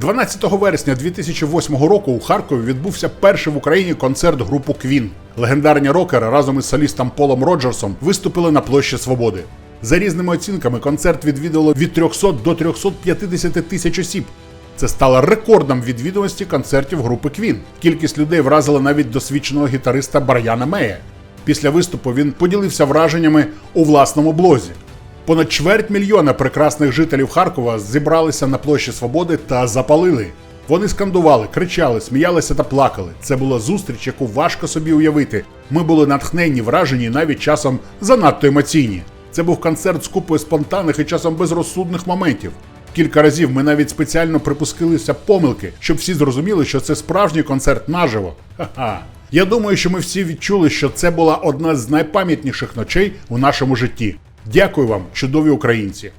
12 вересня 2008 року у Харкові відбувся перший в Україні концерт групу Квін. Легендарні рокери разом із солістом Полом Роджерсом виступили на площі Свободи. За різними оцінками, концерт відвідало від 300 до 350 тисяч осіб. Це стало рекордом відвідуваності концертів групи Квін. Кількість людей вразила навіть досвідченого гітариста Бар'яна Мея. Після виступу він поділився враженнями у власному блозі. Понад чверть мільйона прекрасних жителів Харкова зібралися на площі Свободи та запалили. Вони скандували, кричали, сміялися та плакали. Це була зустріч, яку важко собі уявити. Ми були натхненні, вражені, навіть часом занадто емоційні. Це був концерт з купою спонтанних і часом безрозсудних моментів. Кілька разів ми навіть спеціально припустилися помилки, щоб всі зрозуміли, що це справжній концерт наживо. Ха-ха. Я думаю, що ми всі відчули, що це була одна з найпам'ятніших ночей у нашому житті. Дякую вам, чудові українці!